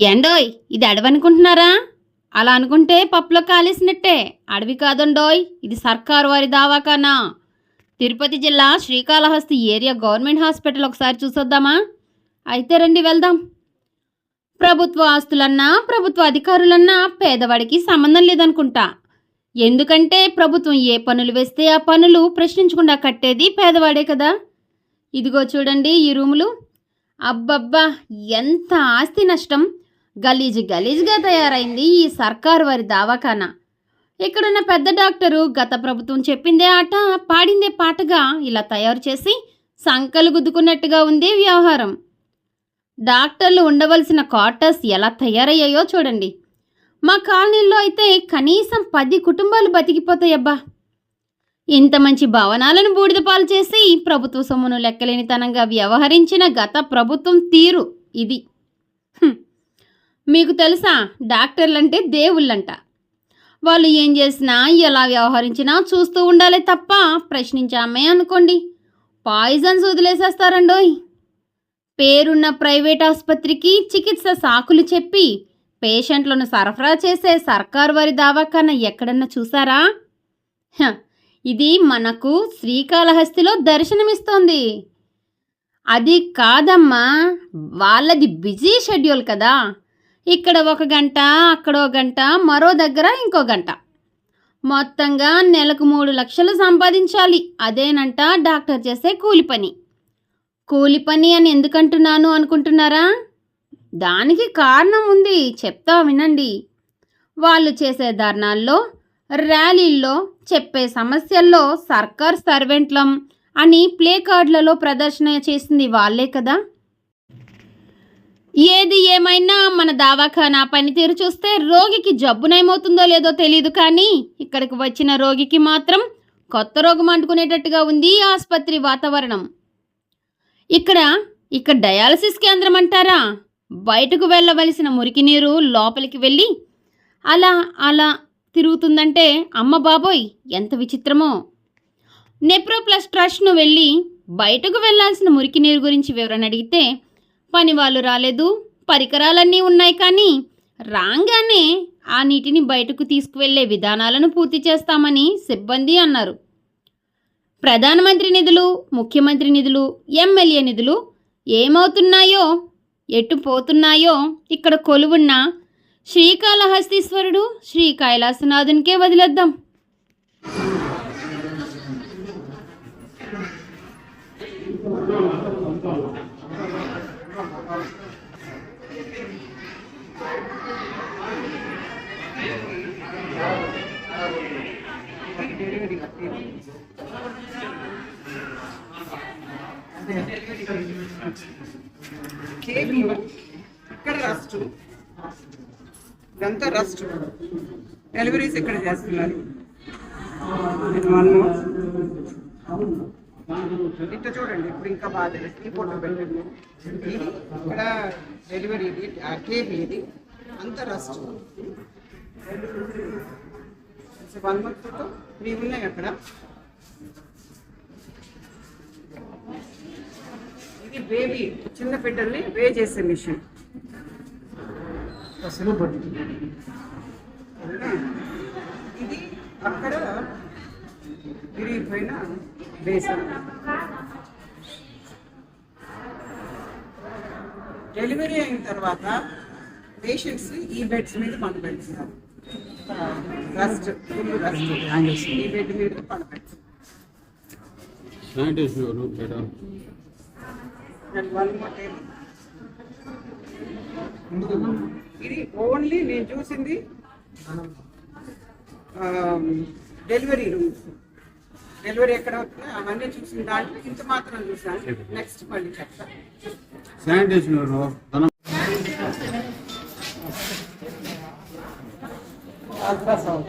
ఏండోయ్ ఇది అడవి అనుకుంటున్నారా అలా అనుకుంటే పప్పులో కాలేసినట్టే. అడవి కాదండోయ్ ఇది సర్కారు వారి దావాకానా తిరుపతి జిల్లా శ్రీకాళహస్తి ఏరియా గవర్నమెంట్ హాస్పిటల్ ఒకసారి చూసొద్దామా? అయితే రండి వెళ్దాం. ప్రభుత్వ ఆస్తులన్నా ప్రభుత్వ అధికారులన్నా పేదవాడికి సంబంధం లేదనుకుంటా. ఎందుకంటే ప్రభుత్వం ఏ పనులు వేస్తే ఆ పనులు ప్రశ్నించకుండా కట్టేది పేదవాడే కదా. ఇదిగో చూడండి ఈ రూములు. అబ్బబ్బా ఎంత ఆస్తి నష్టం. గలీజు గలీజ్గా తయారైంది ఈ సర్కారు వారి దావాఖానా. ఇక్కడున్న పెద్ద డాక్టరు గత ప్రభుత్వం చెప్పిందే ఆట పాడిందే పాటగా ఇలా తయారు చేసి సంకలు గుద్దుకున్నట్టుగా ఉంది వ్యవహారం. డాక్టర్లు ఉండవలసిన క్వార్టర్స్ ఎలా తయారయ్యాయో చూడండి. మా కాలనీల్లో అయితే కనీసం పది కుటుంబాలు బతికిపోతాయబ్బా. ఇంత మంచి భవనాలను బూడిదపాలు చేసి ప్రభుత్వ సొమ్మును లెక్కలేనితనంగా వ్యవహరించిన గత ప్రభుత్వం తీరు ఇది. హ్మ్. మీకు తెలుసా? డాక్టర్లంటే దేవుళ్ళంట. వాళ్ళు ఏం చేసినా ఎలా వ్యవహరించినా చూస్తూ ఉండాలి తప్ప ప్రశ్నించామే అనుకోండి. పాయిజన్స్ వదిలేసేస్తారండోయ్. పేరున్న ప్రైవేట్ ఆసుపత్రికి చికిత్స సాకులు చెప్పి పేషెంట్లను సరఫరా చేసే సర్కారు వారి దావాఖాన ఎక్కడన్నా చూసారా? ఇది మనకు శ్రీకాళహస్తిలో దర్శనమిస్తోంది. అది కాదమ్మా వాళ్ళది బిజీ షెడ్యూల్ కదా. ఇక్కడ ఒక గంట అక్కడ ఒక గంట మరో దగ్గర ఇంకో గంట. మొత్తంగా నెలకు మూడు లక్షలు సంపాదించాలి. అదేనంట డాక్టర్ చేసే కూలి పని. కూలి పని అని ఎందుకంటున్నాను అనుకుంటున్నారా? దానికి కారణం ఉంది. చెప్తా వినండి. వాళ్ళు చేసే ధర్నాల్లో ర్యాలీల్లో చెప్పే సమస్యల్లో సర్కార్ సర్వెంట్లం అని ప్లే కార్డులలో ప్రదర్శన చేసింది వాళ్ళే కదా. ఏది ఏమైనా మన దవాఖానా పనితీరు చూస్తే రోగికి జబ్బునేమవుతుందో లేదో తెలియదు కానీ ఇక్కడికి వచ్చిన రోగికి మాత్రం కొత్త రోగం అంటుకునేటట్టుగా ఉంది ఆసుపత్రి వాతావరణం. ఇక్కడ ఇక్కడ డయాలసిస్ కేంద్రం అంటారా? బయటకు వెళ్ళవలసిన మురికి నీరు లోపలికి వెళ్ళి అలా అలా తిరుగుతుందంటే అమ్మ బాబోయ్ ఎంత విచిత్రమో. నెప్రోప్లస్ ట్రస్ట్ను వెళ్ళి బయటకు వెళ్ళాల్సిన మురికి నీరు గురించి వివరణ అడిగితే పని వాళ్ళు రాలేదు పరికరాలన్నీ ఉన్నాయి కానీ రాగానే ఆ నీటిని బయటకు తీసుకువెళ్ళే విధానాలను పూర్తి చేస్తామని సిబ్బంది అన్నారు. ప్రధానమంత్రి నిధులు ముఖ్యమంత్రి నిధులు ఎమ్మెల్యే నిధులు ఏమవుతున్నాయో ఎటు పోతున్నాయో ఇక్కడ కొలువున్న శ్రీకాళహస్తీశ్వరుడు శ్రీ కైలాసనాథునికే వదిలేద్దాం. కేబీ ఇక్కడ రస్ట్ ఇదంతా రస్ట్ డెలివరీస్ ఇక్కడ చేస్తున్నారు. వన్ ఇట్లా చూడండి ఇప్పుడు ఇంకా బాగా ఈ ఫోటో పెట్టండి. ఇక్కడ డెలివరీ ఇది కేబీ ఇది. అంత rust one month photo three ఉన్నాయి అక్కడ. బేబీ చిన్న బిడ్డల్ని వే చేసే మిషన్. ఇది అక్కడ విరిగిపోయిన బేసన్ డెలివరీ అయిన తర్వాత పేషెంట్స్ ఈ బెడ్స్ మీద పండుపెడుతున్నారు రస్ట్ ఫుల్ రస్ట్ ఈ బెడ్ మీద పండుపెడుతున్నారు ఇది ఓన్లీ నేను చూసింది డెలివరీ రూమ్స్ డెలివరీ ఎక్కడ అవన్నీ చూసిన దాంట్లో ఇంత మాత్రం చూసాను నెక్స్ట్ మళ్ళీ చెప్తాను శానిటేషన్ అల్ట్రాసౌండ్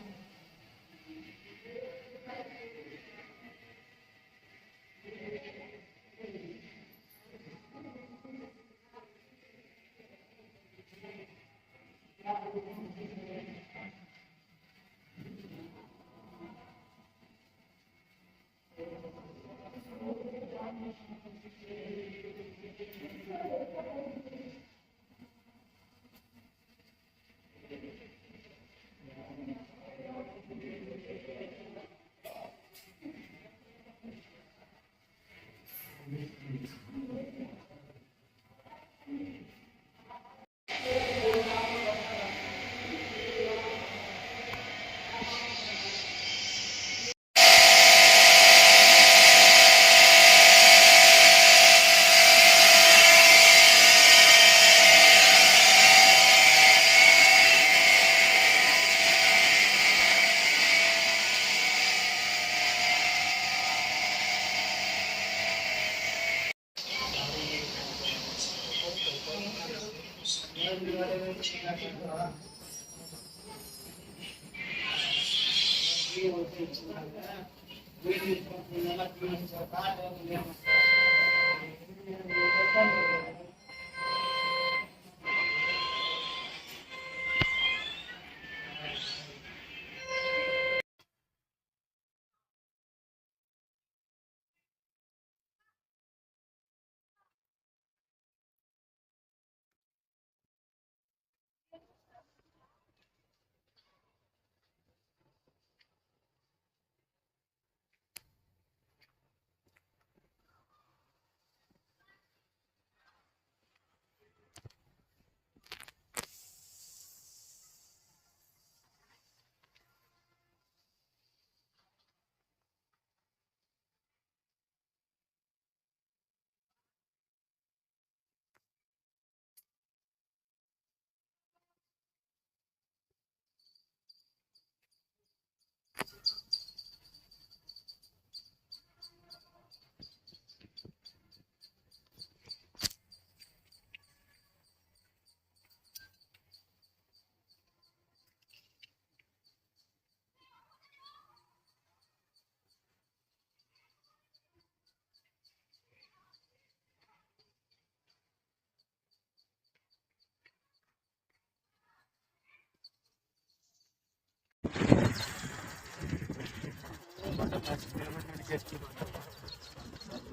सरकार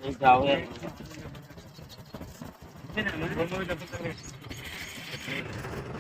Legal, é. Não, não, não, não, não, não, não, não, não, não, não, não, não, não, não, não, não, não, não,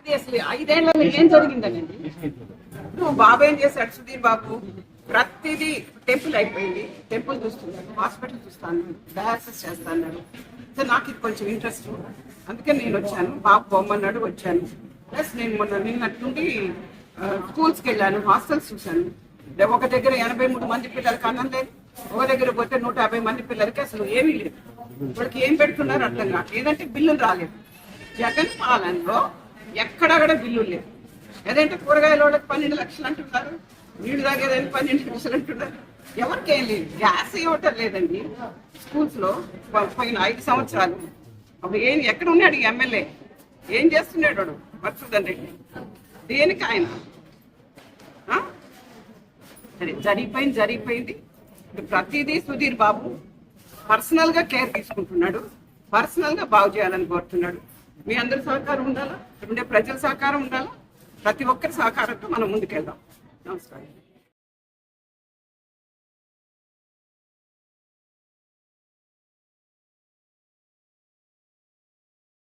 అది అసలు ఐదేళ్ళ ఏం జరిగిందండి నువ్వు బాబు ఏం చేశాడు? సుధీర్ బాబు ప్రతిదీ టెంపుల్ అయిపోయింది. టెంపుల్ చూస్తున్నాడు హాస్పిటల్ చూస్తాను డయాలసిస్ చేస్తాను సో నాకు ఇది కొంచెం ఇంట్రెస్ట్. అందుకే నేను వచ్చాను. బాబు బొమ్మన్నాడు వచ్చాను. ప్లస్ నేను మొన్న నిన్నట్టుండి స్కూల్స్కి వెళ్ళాను హాస్టల్స్ చూశాను. ఒక దగ్గర ఎనభై మూడు మంది పిల్లలకి అన్నం లేదు ఒక దగ్గర పోతే నూట యాభై మంది పిల్లలకి అసలు ఏమీ లేదు. ఇప్పటికి ఏం పెడుతున్నారు అర్థం కాదు ఏదంటే బిల్లులు రాలేదు. జగన్ పాలనలో ఎక్కడా కూడా బిల్లులు లేవు. ఏదంటే కూరగాయల వాళ్ళకి పన్నెండు లక్షలు అంటున్నారు నీళ్ళు తాగేదానికి పన్నెండు లక్షలు అంటున్నారు. ఎవరికి ఏం లేదు. గ్యాస్ ఇవ్వటం లేదండి. స్కూల్స్లో పోయిన ఐదు సంవత్సరాలు. అప్పుడు ఏం ఎక్కడ ఉన్నాడు ఈ ఎమ్మెల్యే? ఏం చేస్తున్నాడు వర్షవర్ధన్ రెడ్డి. దేనికి ఆయన? సరే జరిగిపోయింది జరిగిపోయింది. ప్రతిదీ సుధీర్ బాబు పర్సనల్గా కేర్ తీసుకుంటున్నాడు. పర్సనల్గా బాగు చేయాలని కోరుతున్నాడు. మీ అందరి సహకారం ఉండాలా? ఉండే ప్రజల సహకారం ఉండాలా? ప్రతి ఒక్కరి సహకారంతో మనం ముందుకెళ్దాం. నమస్కారం.